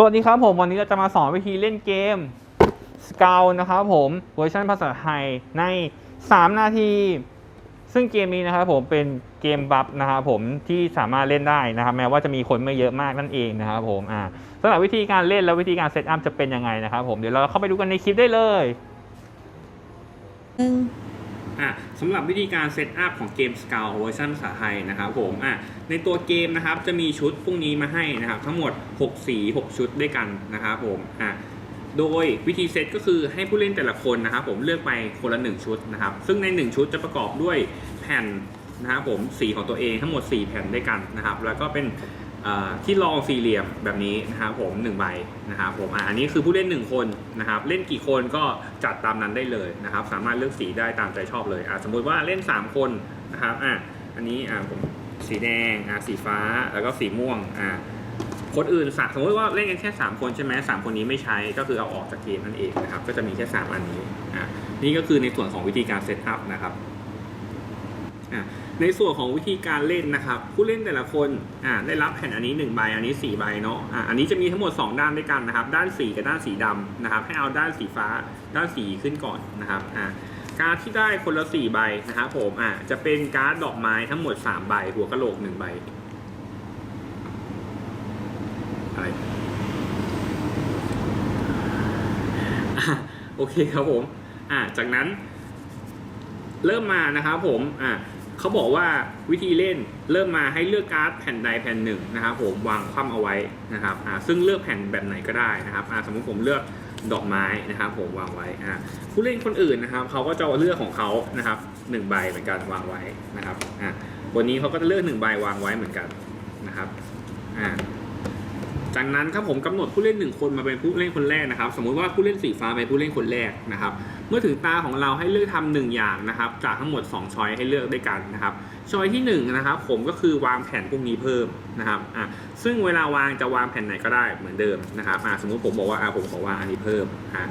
สวัสดีครับผมวันนี้เราจะมาสอนวิธีเล่นเกม s c o u นะครับผมเวอร์ชันภาษาไทยใน 3 นาที ซึ่งเกมนี้นะครับผมเป็นเกมบัฟนะครับผมที่สามารถเล่นได้นะครับ แม้ว่าจะมีคนไม่เยอะมากนั่นเองนะครับผมอ่าสำหรับวิธีการเล่นและวิธีการเซตอัพจะเป็นยังไงนะครับผมเดี๋ยวเราเข้าไปดูกันในคลิปได้เลยหนึ่ง อะสำหรับวิธีการเซตอัพของเกม Scout เวอร์ชันภาษาไทยนะครับผมอะในตัวเกมนะครับจะมีชุดพวกนี้มาให้นะครับทั้งหมด 6 สี 6 ชุดด้วยกันนะครับผมอะโดยวิธีเซตก็คือให้ผู้เล่นแต่ละคนนะครับผมเลือกไปคนละ 1 ชุดนะครับซึ่งใน 1 ชุดจะประกอบด้วยแผ่นนะครับผมสีของตัวเองทั้งหมด 4 แผ่นด้วยกันนะครับแล้วก็เป็น ที่รองสี่เหลี่ยมแบบนี้นะครับผม1ใบนะครับผมอันนี้คือผู้เล่น 1 คนนะครับเล่นกี่คนก็จัดตามนั้นได้เลยนะครับ สามารถเลือกสีได้ตามใจชอบเลยอะสมมุติว่าเล่น 3 คนนะครับอะอันนี้อะผมสีแดงอะสีฟ้าแล้วก็สีม่วงอะคนอื่นสามสมมติว่าเล่นกันแค่ 3 คนใช่ไหมสามคนนี้ไม่ใช้ก็คือเอาออกจากเกมนั่นเองนะครับก็จะมีแค่ 3 อันนี้อะนี่ก็คือในส่วนของวิธีการเซตอัพนะครับ ในส่วนของวิธีการเล่นนะครับ ผู้เล่นแต่ละคนอ่าได้รับแผ่นอันนี้1ใบอันนี้4ใบเนาะอ่าอันนี้จะมีทั้งหมด 2 ด้านด้วยกันนะครับ ด้านสีกับด้านสีดำนะครับ ให้เอาด้านสีฟ้าด้านสีขึ้นก่อนนะครับอ่าการดที่ได้คนละ4ใบนะครับผมอ่าจะเป็นการ์ดดอกไม้ทั้งหมด3ใบหัวกะโหลก1ใบอะไรโอเคครับผม อ่า จากนั้น เริ่มมานะครับผม อะ เขาบอกว่าวิธีเล่นเริ่มมาให้เลือกการ์ดแผ่นใดแผ่นหนึ่งนะครับผมวางคว่ำเอาไว้นะครับอ่าซึ่งเลือกแผ่นแบบไหนก็ได้นะครับอ่าสมมุติผมเลือกดอกไม้นะครับผมวางไว้อ่าผู้เล่นคนอื่นนะครับเขาก็จะเอาเลือกของเขานะครับหนึ่งใบเหมือนกันวางไว้นะครับอ่าวันนี้เขาก็จะเลือกหนึ่งใบวางไว้เหมือนกันนะครับอ่า จากนั้นครับผมกำหนดผู้เล่นหนึ่งคนมาเป็นผู้เล่นคนแรกนะครับ สมมุติว่าผู้เล่นสีฟ้าเป็นผู้เล่นคนแรกนะครับ เมื่อถึงตาของเราให้เลือกทำหนึ่งอย่างนะครับ จากทั้งหมด 2 ช้อยให้เลือกด้วยกันนะครับ ช้อยที่1นงนะครับผมก็คือวางแผ่นพวกนี้เพิ่มนะครับอะซึ่งเวลาวางจะวางแผ่นไหนก็ได้เหมือนเดิมนะครับอะสมมุติผมบอกว่าอะผมขอวางอันนี้เพิ่มอะ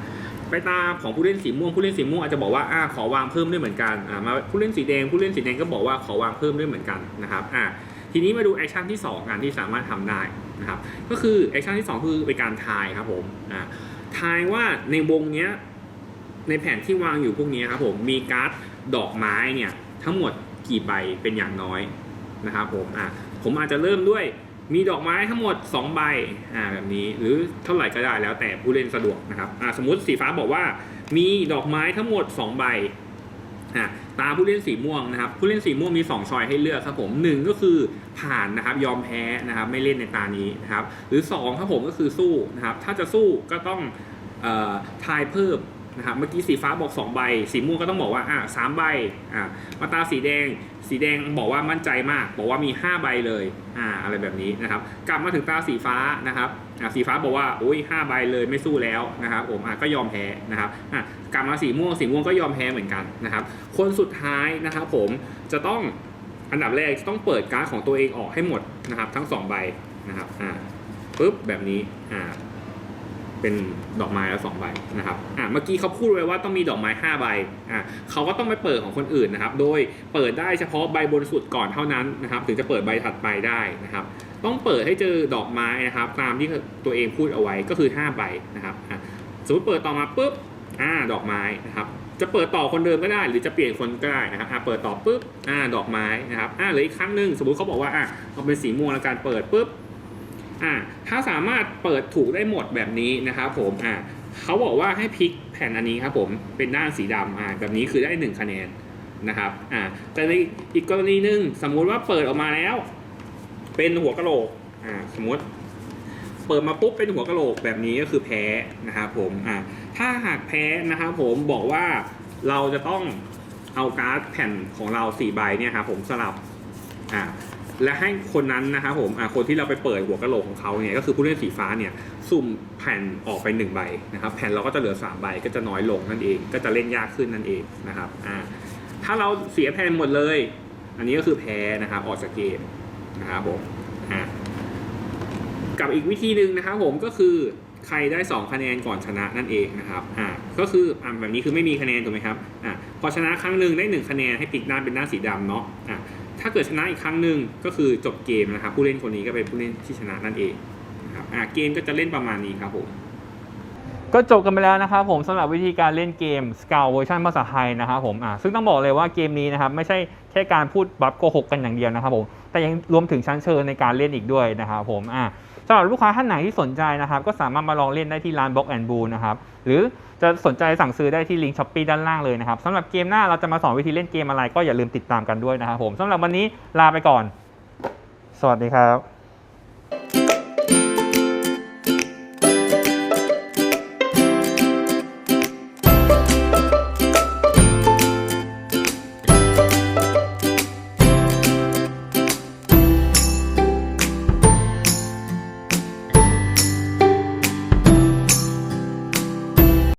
ไปตาของผู้เล่นสีม่วงผู้เล่นสีม่วงอาจจะบอกว่าอะขอวางเพิ่มด้วยเหมือนกันอะมาผู้เล่นสีแดงผู้เล่นสีแดงก็บอกว่าขอวางเพิ่มด้วยเหมือนกันนะครับอะ ทีนี้มาดูแอคชั่นที่2กันที่สามารถทำได้นะครับก็คือแอคชั่นที่ 2 คือเป็นการทายครับผมอ่าทายว่าในวงเนี้ยในแผนที่วางอยู่พวกนี้ครับผมมีการ์ดดอกไม้เนี่ยทั้งหมดกี่ใบเป็นอย่างน้อยนะครับผมอ่าผมอาจจะเริ่มด้วยมีดอกไม้ทั้งหมด 2 ใบอ่าแบบนี้หรือเท่าไหร่ก็ได้แล้วแต่ผู้เล่นสะดวกนะครับอ่าสมมติสีฟ้าบอกว่ามีดอกไม้ทั้งหมด 2 ใบ ตาผู้เล่นสีม่วงนะครับผู้เล่นสีม่วงมี 2 ชอยให้เลือกครับผมหนึ่งก็คือผ่านนะครับยอมแพ้นะครับไม่เล่นในตานี้นะครับหรือ2ครับผมก็คือสู้นะครับถ้าจะสู้ก็ต้องออทายเพิ่ม นะครับเมื่อกี้สีฟ้าบอก 2 ใบ สีม่วงก็ต้องบอกว่าอะสามใบอะมาตาสีแดง สีแดงบอกว่ามั่นใจมาก บอกว่ามี 5 ใบเลยอ่าอะไรแบบนี้นะครับกลับมาถึงตาสีฟ้านะครับอะสีฟ้าบอกว่าโอ้ยห้าใบเลยไม่สู้แล้วนะครับผมอะก็ยอมแพ้นะครับอะกลับมาสีม่วงสีม่วงก็ยอมแพ้เหมือนกันนะครับคนสุดท้ายนะครับผมจะต้องอันดับแรกต้องเปิดการ์ดของตัวเองออกให้หมดนะครับทั้งสองใบนะครับอ่าปุ๊บแบบนี้อ่า เป็นดอกไม้ละสองใบนะครับอะเมื่อกี้เขาพูดไว้ว่าต้องมีดอกไม้ห้าใบอะเขาก็ต้องไปเปิดของคนอื่นนะครับ โดยเปิดได้เฉพาะใบบนสุดก่อนเท่านั้นนะครับ ถึงจะเปิดใบถัดไปได้นะครับ ต้องเปิดให้เจอดอกไม้นะครับ ตามที่ตัวเองพูดเอาไว้ก็คือ5ใบนะครับอะสมมติเปิดต่อมาปุ๊บอ่าดอกไม้นะครับจะเปิดต่อคนเดิมก็ได้ หรือจะเปลี่ยนคนก็ได้นะครับอะเปิดต่อปุ๊บอ่าดอกไม้นะครับอ่าเหลืออีกครั้งหนึ่งสมมติเขาบอกว่าอะเอาเป็นสีม่วงแล้วการเปิดปุ๊บ อ่าถ้าสามารถเปิดถูกได้หมดแบบนี้นะครับผมอ่าเขาบอกว่าให้พลิกแผ่นอันนี้ครับผมเป็นด้านสีดำอ่าแบบนี้คือได้หนึ่งคะแนนนะครับอ่าแต่ในอีกกรณีหนึ่งสมมุติว่าเปิดออกมาแล้ว เป็นหัวกะโหลกอ่าสมมติเปิดมาปุ๊บเป็นหัวกะโหลกแบบนี้ก็คือแพ้นะครับผมอ่าถ้าหากแพ้นะครับผมบอกว่าเราจะต้องเอาการ์ดแผ่นของเราสี่ใบเนี่ยครับผมสลับอ่า และให้คนนั้นนะครับผมคนที่เราไปเปิดหัวกะโหลกของเขาเนี่ยก็คือผู้เล่นสีฟ้าเนี่ยสุ่มแผ่นออกไปหนึ่งใบนะครับแผ่นเราก็จะเหลือสามใบก็จะน้อยลงนั่นเอง ก็จะเล่นยากขึ้นนั่นเองนะครับถ้าเราเสียแผ่นหมดเลย อันนี้ก็คือแพ้นะครับออกจากเกมนะครับผมกับอีกวิธีหนึ่งนะครับผมก็คือใครได้ 2 คะแนนก่อนชนะนั่นเองนะครับ อ่า ก็คืออ่าแบบนี้คือไม่มีคะแนนถูกไหมครับ อ่า พอชนะครั้งหนึ่งได้ 1 คะแนนให้พลิกด้าเป็นด้าสีดำเนาะ อ่า ถ้าเกิดชนะอีกครั้งหนึ่งก็คือจบเกมนะครับ ผู้เล่นคนนี้ก็เป็นผู้เล่นที่ชนะนั่นเองนะครับอ่าเกมก็จะเล่นประมาณนี้ครับผม ก็จบกันไปแล้วนะครับผมสำหรับวิธีการเล่นเกม Scout เวอร์ชันภาษาไทยนะครับผมอ่าซึ่งต้องบอกเลยว่าเกมนี้นะครับไม่ใช่แค่การพูดบัฟโกหกกันอย่างเดียวนะครับผมแต่ยังรวมถึงชั้นเชิญในการเล่นอีกด้วยนะครับผมอ่า สำหรับลูกค้าท่านไหนที่สนใจนะครับ ก็สามารถมาลองเล่นได้ที่ร้าน Block and b o o นะครับ หรือจะสนใจสั่งซื้อได้ที่ลิงก์ช้อปปีด้านล่างเลยนะครับสำหรับเกมหน้าเราจะมาสอนวิธีเล่นเกมอะไร ก็อย่าลืมติดตามกันด้วยนะครับผมสำหรับวันนี้ลาไปก่อน สวัสดีครับ